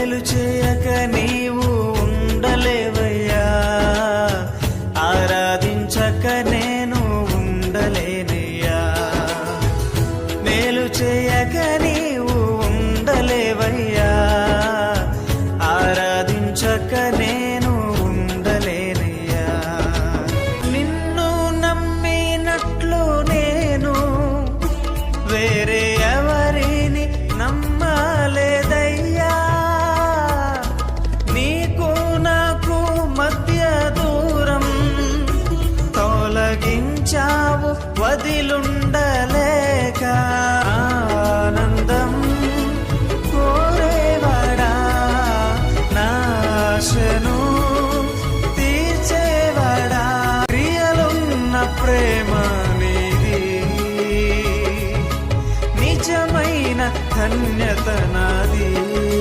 మేలు చేయక నీవు ఉండలేవయ్యా. ఆరాధించక నేను ఉండలేనయ్యా. మేలు చేయక నీవు ఉండలేవయ్యా. ఆరాధించక నేను ఉండలేనయ్యా. నిన్ను నమ్మినట్లు నేను వేరే ఎవరిని నమ్మ ప్రేమ నీది. నిజమైన ధన్యత నాది.